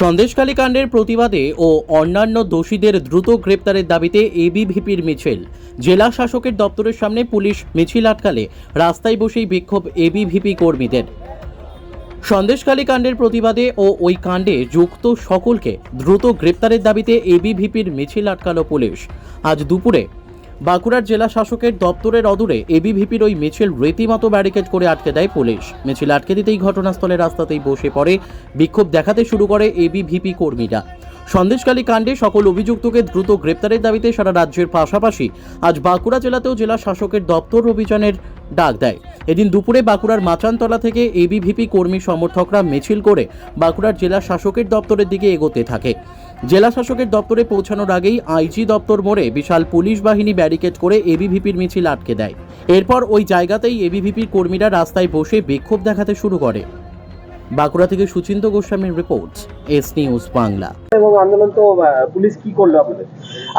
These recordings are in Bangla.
সন্দেশখালী কাণ্ডের প্রতিবাদে ও অন্যান্য দোষীদের দ্রুত গ্রেপ্তারের দাবিতে এবিভিপির মিছিল। জেলা শাসকের দপ্তরের সামনে পুলিশ মিছিল আটকালে রাস্তায় বসেই বিক্ষোভ এবিভিপি কর্মীদের। সন্দেশখালী কাণ্ডের প্রতিবাদে ও ওই কাণ্ডে যুক্ত সকলকে দ্রুত গ্রেপ্তারের দাবিতে এবিভিপির মিছিল আটকালো পুলিশ। আজ দুপুরে বাঁকুড়ার জেলা শাসকের দপ্তরের অদূরে এবিভিপির ওই মিছিল রীতিমতো ব্যারিকেড করে আটকে দেয় পুলিশ। মিছিল আটকে দিতেই ঘটনাস্থলে রাস্তাতেই বসে পড়ে। বিক্ষোভ দেখাতে শুরু করে এবিভিপি কর্মীরা। সন্দেশকালী কাণ্ডে সকল অভিযুক্তকে দ্রুত গ্রেপ্তারের দাবিতে সারা রাজ্যের পাশাপাশি আজ বাঁকুড়া জেলাতেও জেলা শাসকের দপ্তর অভিযানের ডাক দেয়। এদিন দুপুরে বাঁকুড়ার মাচানতলা থেকে এবিভিপি কর্মী সমর্থকরা মিছিল করে বাঁকুড়ার জেলা শাসকের দপ্তরের দিকে এগোতে থাকে। জেলা শাসকের দপ্তরে পৌঁছানোর আগেই আইজি দপ্তর মোড়ে বিশাল পুলিশ বাহিনী ব্যারিকেড করে এবিভিপির মিছিল আটকে দেয়। এরপর ওই জায়গাতেই এবিভিপির কর্মীরা রাস্তায় বসে বিক্ষোভ দেখাতে শুরু করে। বাঁকুড়া থেকে সুচিন্ত গোস্বামীর রিপোর্ট এস নিউজ বাংলা। এবং আন্দোলন তো পুলিশ কি করল আপনাদের?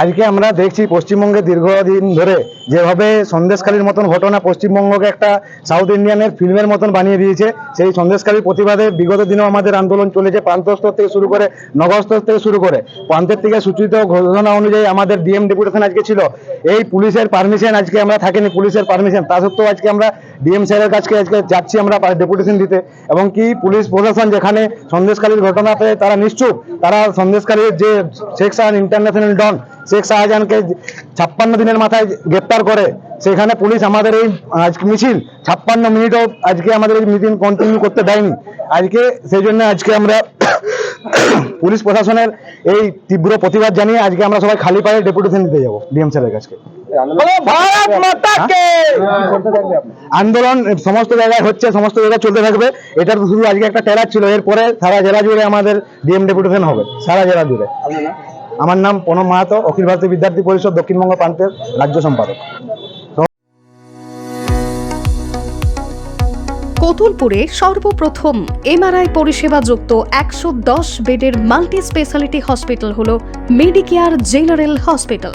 আজকে আমরা দেখছি পশ্চিমবঙ্গে দীর্ঘদিন ধরে যেভাবে সন্দেশখালীর মতন ঘটনা পশ্চিমবঙ্গকে একটা সাউথ ইন্ডিয়ানের ফিল্মের মতন বানিয়ে দিয়েছে সেই সন্দেশখালীর প্রতিবাদে বিগত দিনেও আমাদের আন্দোলন চলেছে প্রান্তস্তর থেকে শুরু করে নগরস্তর থেকে শুরু করে। প্রান্তের থেকে সূচিত ঘোষণা অনুযায়ী আমাদের ডিএম ডেপুটেশন আজকে ছিল। এই পুলিশের পারমিশন আজকে আমরা থাকিনি পুলিশের পারমিশন তা সত্ত্বেও আজকে আমরা ডিএম স্যারের কাছে আজকে যাচ্ছি আমরা ডেপুটেশন দিতে। এবং কি পুলিশ প্রশাসন যেখানে সন্দেশখালীর ঘটনাতে তারা নিশ্চুপ, তারা সন্দেশখালীর যে শেখ শাহান ইন্টারন্যাশনাল ডন শেখ শাহজাহানকে ছাপ্পান্ন দিনের মাথায় গ্রেপ্তার করে, সেখানে পুলিশ আমাদের এই আজকে মিছিল ছাপ্পান্ন মিনিটও আজকে আমাদের এই মিটিং কন্টিনিউ করতে দেয়নি। আজকে সেই জন্য আজকে আমরা পুলিশ প্রশাসনের এই তীব্র প্রতিবাদ জানিয়ে আজকে আমরা সবাই খালি পায়ে ডেপুটেশন দিতে যাব ডিএম স্যারের কাছে। আন্দোলন আপনি আন্দোলন সমস্ত জায়গায় হচ্ছে সমস্ত জায়গায় চলতে থাকবে। এটা তো শুধু আজকে একটা টেরার ছিল এরপরে সারা জেলা জুড়ে আমাদের ডিএম ডেপুটেশন হবে সারা জেলা জুড়ে। আমার নাম প্রণব মাহাতো অখিল ভারতীয় বিদ্যার্থী পরিষদ দক্ষিণবঙ্গ প্রান্তের রাজ্য সম্পাদক। কতুলপুরে সর্বপ্রথম এমআরআই পরিষেবা যুক্ত একশো দশ বেডের মাল্টি স্পেশালিটি হসপিটাল হল মেডিকেয়ার জেনারেল হসপিটাল।